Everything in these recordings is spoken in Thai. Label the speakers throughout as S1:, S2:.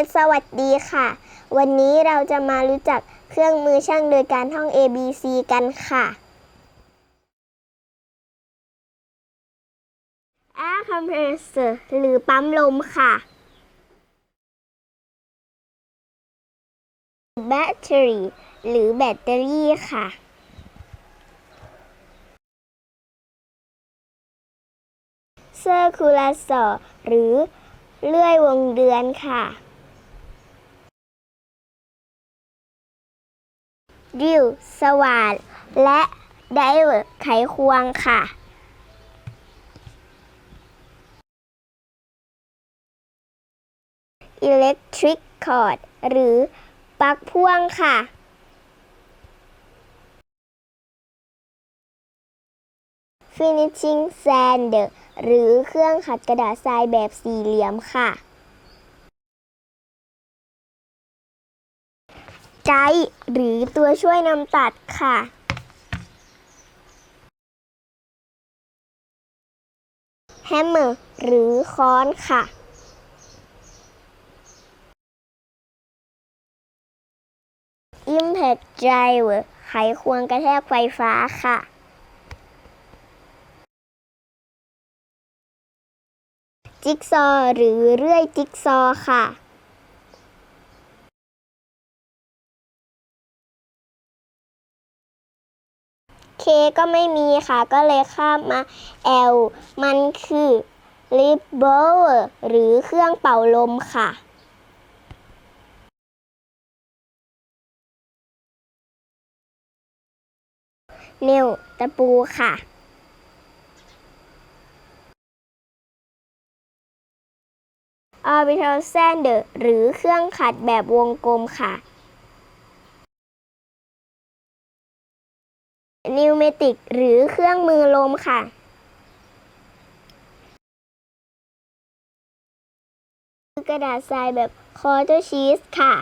S1: มสวัสดีค่ะ วันนี้เราจะมารู้จักเครื่องมือช่างโดยการท่อง A B C กันค่ะ Air compressor หรือปั๊มลมค่ะ Battery หรือแบตเตอรี่ค่ะ Circulator หรือเลื่อยวงเดือนค่ะ ดิวสว่าน และไดเวอร์ไขควงค่ะอิเล็กทริกคอร์ดหรือปลั๊กพ่วงค่ะ Finishing Sander หรือเครื่องขัดกระดาษทรายแบบสี่เหลี่ยมค่ะ ไกด์หรือตัวช่วยนำตัดค่ะแฮมเมอร์หรือค้อนค่ะ Impact Driver ไขควงกระแทกไฟฟ้าค่ะ จิ๊กซอหรือเลื่อยจิ๊กซอค่ะ เคก็ไม่มีค่ะ ก็เลยข้ามมา L มันคือ lip blower หรือเครื่องเป่าลมค่ะนิ้วตะปูค่ะ Orbital Sander หรือเครื่องขัดแบบวงกลมค่ะ นิวเมติกหรือเครื่องมือลมค่ะกระดาษทรายแบบคอร์เตอร์ชีสค่ะ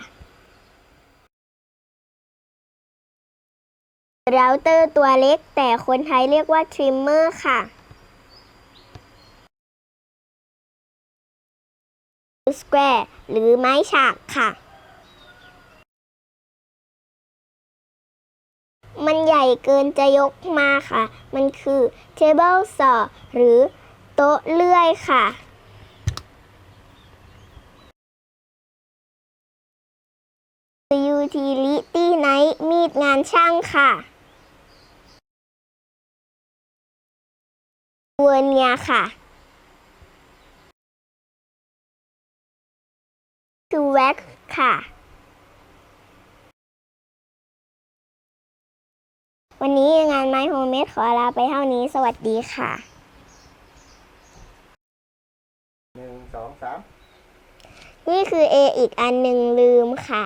S1: เราเตอร์ตัวเล็กแต่คนไทยเรียกว่าทริมเมอร์ค่ะสแควร์หรือไม้ฉากค่ะ มันใหญ่เกินจะยกมาค่ะ มันคือ table saw หรือโต๊ะเลื่อยค่ะ utility knife มีดงานช่างค่ะเวอร์เนียค่ะคือแว็กค่ะ วันนี้งานไม้โฮมเมดขอลาไปเท่านี้ สวัสดีค่ะ
S2: หนึ่งสองสาม
S1: นี่คือ A อีกอันหนึ่งลืมค่ะ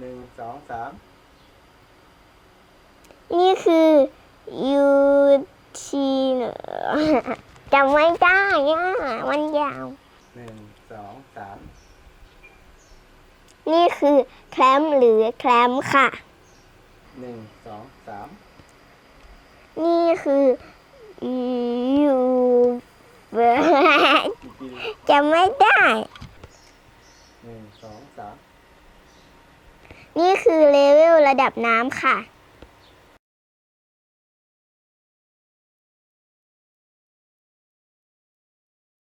S2: หนึ่งสองสาม
S1: นี่คือ U T จำไม่ได้อะมันยาว
S2: หนึ่งสองสาม
S1: นี่คือแคลมหรือแคลมค่ะ
S2: หนึ่งสองสาม
S1: นี่คือ U
S2: อีกที
S1: จำไม่ได้
S2: หนึ่งสองสาม
S1: นี่คือเลเวลระดับน้ำค่ะ